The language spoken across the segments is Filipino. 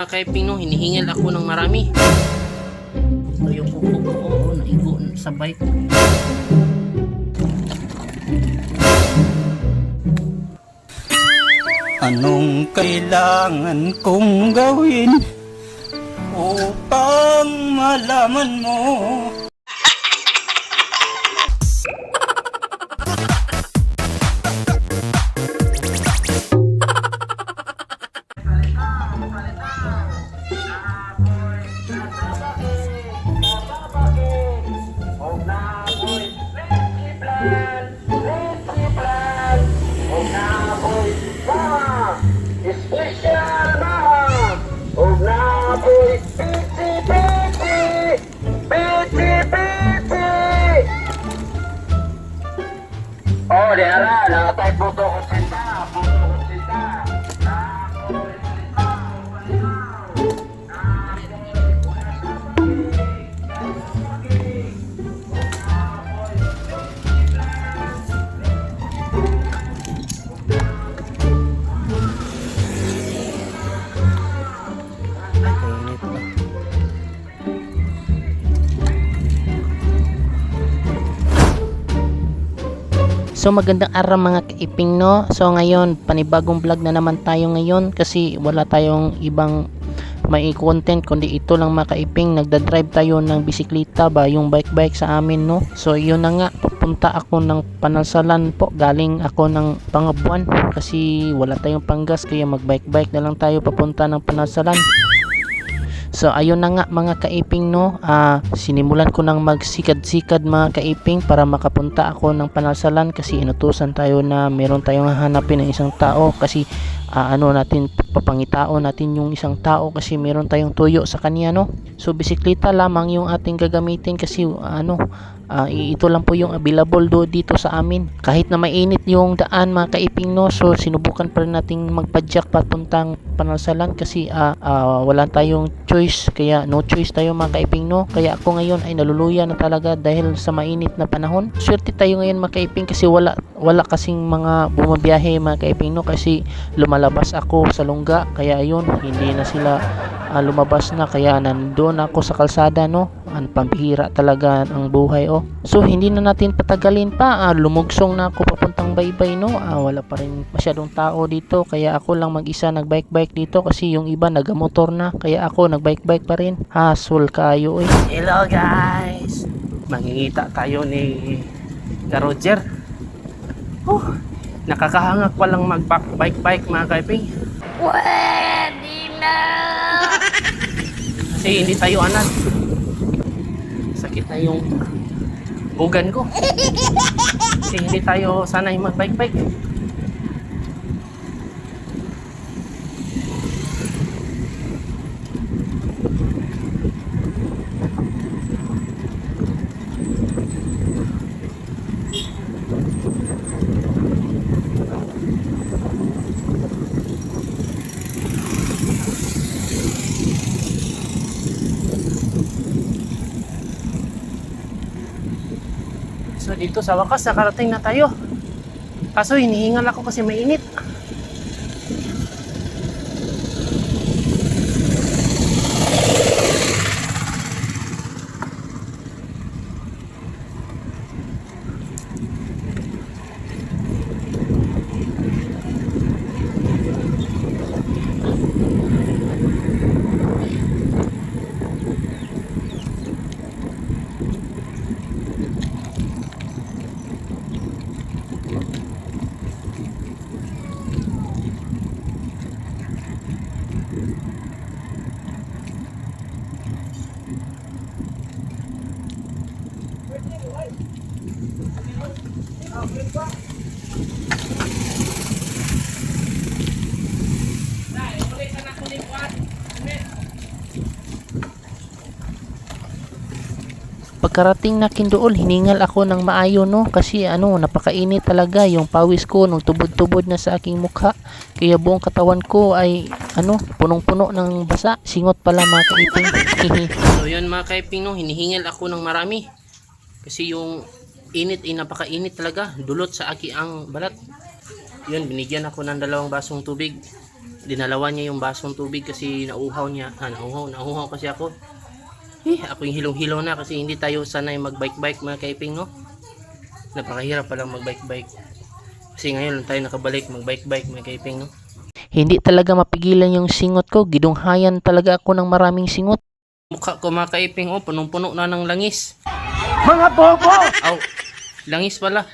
Mga kaiping no, hinihingal ako ng marami. Ito yung kuko ko, oo, naigo sa bike. Anong kailangan kong gawin upang malaman mo? Oh, di ara, nakatay puto. ko So magandang araw mga kaiping no. So ngayon panibagong vlog na naman tayo ngayon kasi wala tayong ibang may content kundi ito lang mga kaiping nagda-drive tayo ng bisikleta ba yung bike bike sa amin no. So yun na nga papunta ako ng panalsalan po galing ako ng pangabuan kasi wala tayong panggas kaya mag bike bike na lang tayo papunta ng panalsalan. So ayun na nga mga kaiping no, ah, sinimulan ko nang magsikad-sikad mga kaiping para makapunta ako ng panalsalan kasi inutusan tayo na meron tayong hahanapin ng isang tao kasi ah, ano natin papangitao natin yung isang tao kasi meron tayong tuyo sa kanya no. So bisikleta lamang yung ating gagamitin kasi ano ah, i- ito lang po yung available do dito sa amin. Kahit na mainit yung daan mga kaiping no, so sinubukan pa rin nating magpadyak papuntang panalsalan kasi ah, ah, wala tayong choice kaya no choice tayo mga kaiping no. Kaya ako ngayon ay naluluya na talaga dahil sa mainit na panahon. Swerte tayo ngayon mga kaiping kasi wala wala kasing mga bumabiyahe mga kaiping no? Kasi lumalabas ako sa lungga kaya ayun hindi na sila ah, lumabas na. Kaya nandoon ako sa kalsada no? Ang pambihira talaga ang buhay oh. So hindi na natin patagalin pa. Ah, lumugsong na ako papuntang baybay no? Ah, wala pa rin masyadong tao dito kaya ako lang mag-isa nagbike bike dito kasi yung iba nagamotor na kaya ako nagbike bike pa rin hassle kayo eh hello guys mangingita tayo ni Ka Roger oh nakakahangak palang mag bike bike mga kaiping Pwede na! Kasi hindi tayo anan. Sakit na yung ugan ko. Kasi hindi tayo sanay mag-bike-bike. So dito sa wakas nakarating na tayo. Kaso hinihingal ako kasi mainit. Pagkarating na kindool, hiningal ako ng maayo no kasi ano, napakainit talaga yung pawis ko nung tubod-tubod na sa aking mukha. Kaya buong katawan ko ay ano, punong-puno ng basa. Singot pala mga kaiping. so yun mga kaiping no, hinihingal ako ng marami. Kasi yung init ay napakainit talaga. Dulot sa aki ang balat. Yun, binigyan ako ng dalawang basong tubig. dinalawan niya yung basong tubig kasi nauhaw niya. Ah, nauhaw, nauhaw kasi ako. Eh, ako yung hilong-hilaw na kasi hindi tayo sanay mag-bike-bike mga kaiping, no? Napakahirap palang mag-bike-bike. Kasi ngayon lang tayo nakabalik mag-bike-bike mga kaiping, no? Hindi talaga mapigilan yung singot ko. Gidunghayan talaga ako ng maraming singot. Mukha ko mga kaiping, oh, punong-puno na ng langis. Mga bobo! Aw, langis pala.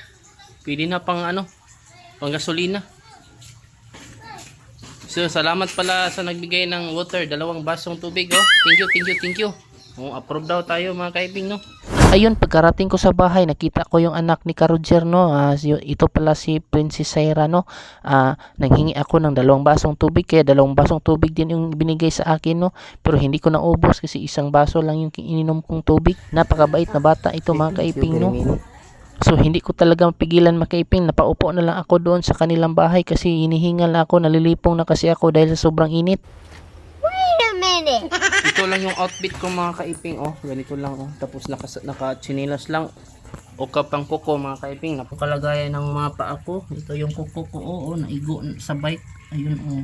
Pwede na pang ano, pang gasolina. So, salamat pala sa nagbigay ng water, dalawang basong tubig, oh. Thank you, thank you, thank you. Oh, approve daw tayo mga kaibing, no? Ayun, pagkarating ko sa bahay, nakita ko yung anak ni Karoger, no? Si- ito pala si Princess Saira, no? Ah, nanghingi ako ng dalawang basong tubig, kaya dalawang basong tubig din yung binigay sa akin, no? Pero hindi ko naubos kasi isang baso lang yung ininom kong tubig. Napakabait na bata ito, mga kaiping, no? So hindi ko talaga mapigilan makaipin. Napaupo na lang ako doon sa kanilang bahay kasi hinihingal na ako, nalilipong na kasi ako dahil sa sobrang init. Minute. Ito lang yung outfit ko mga kaiping. Oh, ganito lang oh. Tapos naka naka chinilas lang. O kapang kuko mga kaiping. Napakalagayan ng mga paa ko. Ito yung kuko ko. Oo, oh, naigo sa bike. Ayun oh.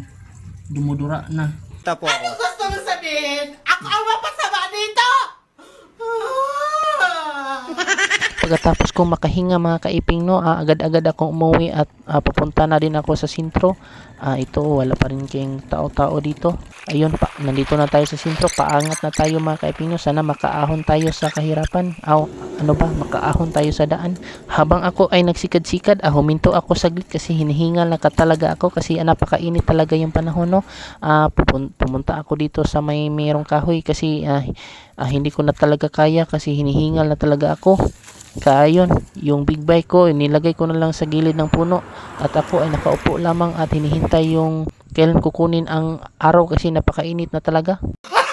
Dumudura na. Tapo ako. gusto mo sabihin? Ako ang mapasama dito! Pagkatapos kong makahinga mga kaiping no, ah, agad-agad akong umuwi at ah, papunta na din ako sa sintro. Ah, ito wala pa rin kayong tao-tao dito. Ayun pa, nandito na tayo sa sintro. Paangat na tayo mga kaiping no. Sana makaahon tayo sa kahirapan. Aw, ano ba, makaahon tayo sa daan. Habang ako ay nagsikad-sikad, ah, huminto ako saglit kasi hinihingal na ka talaga ako kasi ah, napakainit talaga yung panahon no. Ah, pupun- pumunta ako dito sa may mayroong kahoy kasi ah, ah, hindi ko na talaga kaya kasi hinihingal na talaga ako. Kaya yun, yung big bike ko, nilagay ko na lang sa gilid ng puno at ako ay nakaupo lamang at hinihintay yung kailan kukunin ang araw kasi napakainit na talaga.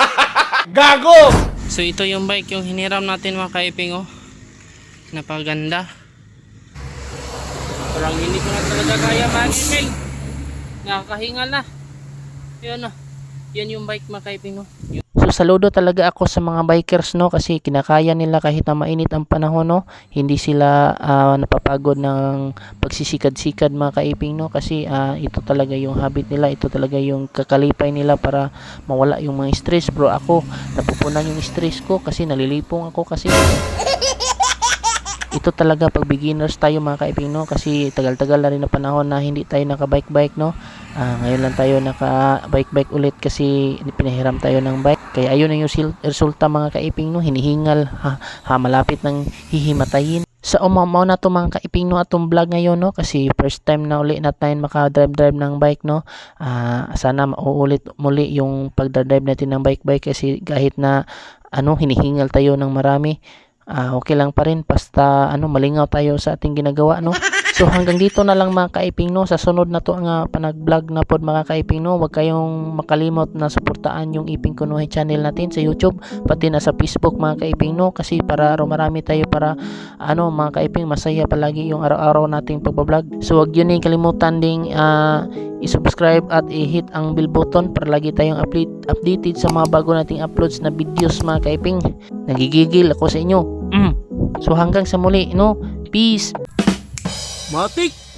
Gago! So ito yung bike yung hiniram natin mga kaiping oh. Napaganda. Parang hindi ko na talaga kaya mga kaiping. Nakakahingal na. Yun oh. Yan yung bike mga kaiping oh. Saludo talaga ako sa mga bikers no kasi kinakaya nila kahit na mainit ang panahon no. Hindi sila ah, napapagod ng pagsisikad-sikad mga kaiping no kasi ah, ito talaga yung habit nila, ito talaga yung kakalipay nila para mawala yung mga stress bro. Ako napupunan yung stress ko kasi nalilipong ako kasi ito talaga pag beginners tayo mga kaiping no? Kasi tagal-tagal na rin na panahon na hindi tayo naka bike bike no? Ah, ngayon lang tayo naka bike bike ulit kasi pinahiram tayo ng bike. Kaya ayun na yung resulta mga kaiping no? Hinihingal ha, ha malapit ng hihimatayin. Sa umamaw na to mga kaiping no? Atong vlog ngayon no? Kasi first time na uli na tayo maka drive ng bike no? Ah, sana mauulit muli yung pagdadrive natin ng bike bike kasi kahit na ano hinihingal tayo ng marami ah, okay lang pa rin. Basta ano malingaw tayo sa ating ginagawa no? So hanggang dito na lang mga kaiping no? Sa sunod na to nga panag-vlog na pod mga kaiping no? Wag kayong makalimot na suportaan yung Iping Kunuhay channel natin sa YouTube pati na sa Facebook mga kaiping no? Kasi para marami tayo para ano mga kaiping masaya palagi yung araw-araw nating pagbablog. So wag yun din kalimutan ding ah, i-subscribe at i-hit ang bell button para lagi tayong update, updated sa mga bago nating uploads na videos mga kaiping. Nagigigil ako sa inyo. So hanggang sa muli no peace Matik!